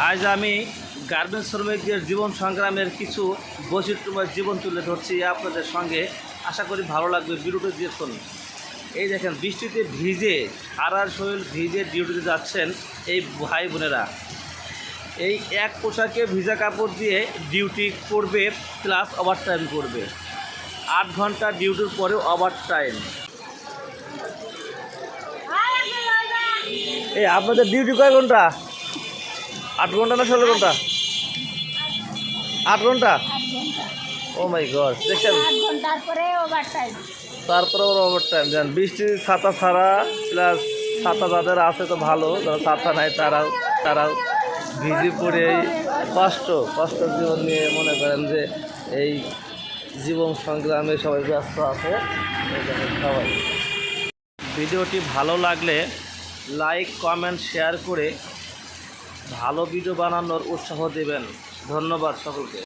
আজ আমি গার্মেন্টস শ্রমিকদের জীবন সংগ্রামের কিছু বৈচিত্র্যময় জীবন তুলে ধরছি আপনাদের সঙ্গে, আশা করি ভালো লাগবে বিরুটি দেখুন এই দেখেন, বৃষ্টিতে ভিজে সারার শরীর ভিজে ডিউটিতে যাচ্ছেন এই ভাই বোনেরা। এই এক পোশাকে ভিজা কাপড় দিয়ে ডিউটি করবে, প্লাস ওভার টাইম করবে। আট ঘণ্টা ডিউটির পরেও ওভার টাইম এই আপনাদের ডিউটি কয় ঘণ্টা? আট ঘণ্টা না ষোলো ঘণ্টা? আট ঘণ্টা? ও মাই গড দেখছেন? তারপরে ওর ওভার টাইম যান বৃষ্টি ছাতা ছাড়া প্লাস ছাতা যাদের আছে তো ভালো যারা ছাতা নাই তারাও তারাও ভিজে পড়ে এই কষ্ট কষ্ট জীবন নিয়ে মনে করেন যে এই জীবন সংগ্রামে সবাই ব্যস্ত আছে। সবাই। ভিডিওটি ভালো লাগলে লাইক কমেন্ট শেয়ার করে ভালো ভিডিও বানানোর উৎসাহ দেবেন। ধন্যবাদ সকলকে।